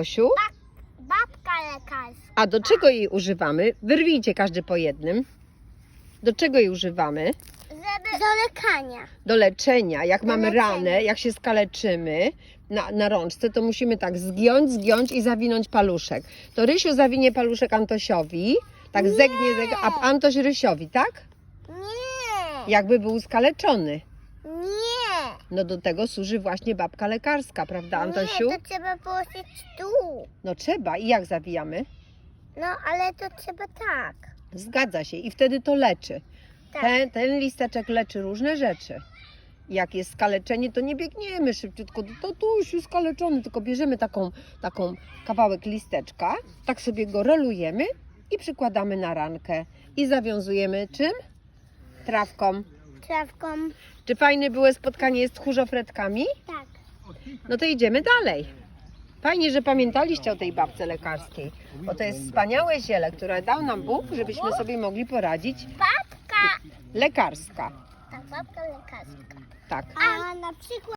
Osiu, Babka lekarska. a do czego jej używamy? Wyrwijcie każdy po jednym. Do czego jej używamy? Żeby... Do lekania. Do leczenia. Jak Do mamy leczenia. ranę, jak się skaleczymy na, na rączce, to musimy tak zgiąć, zgiąć i zawinąć paluszek. To Rysiu zawinie paluszek Antosiowi, tak Nie. zegnie, zeg, a Antoś Rysiowi, tak? Nie. Jakby był skaleczony. Nie. No do tego służy właśnie babka lekarska, prawda Antosiu? Nie, to trzeba położyć tu. No trzeba. I jak zawijamy? No, ale to trzeba tak. Zgadza się. I wtedy to leczy. Tak. Ten, ten listeczek leczy różne rzeczy. Jak jest skaleczenie, to nie biegniemy szybciutko do tatusiu skaleczony, tylko bierzemy taką, taką kawałek listeczka, tak sobie go rolujemy i przykładamy na rankę i zawiązujemy czym? Trawką. Trawką. Czy fajne było spotkanie z tchórzofredkami? Tak. No to idziemy dalej. Fajnie, że pamiętaliście o tej babce lekarskiej, bo to jest wspaniałe ziele, które dał nam Bóg, żebyśmy sobie mogli poradzić. Babka. Lekarska. Tak, babka lekarska. Tak. A na przykład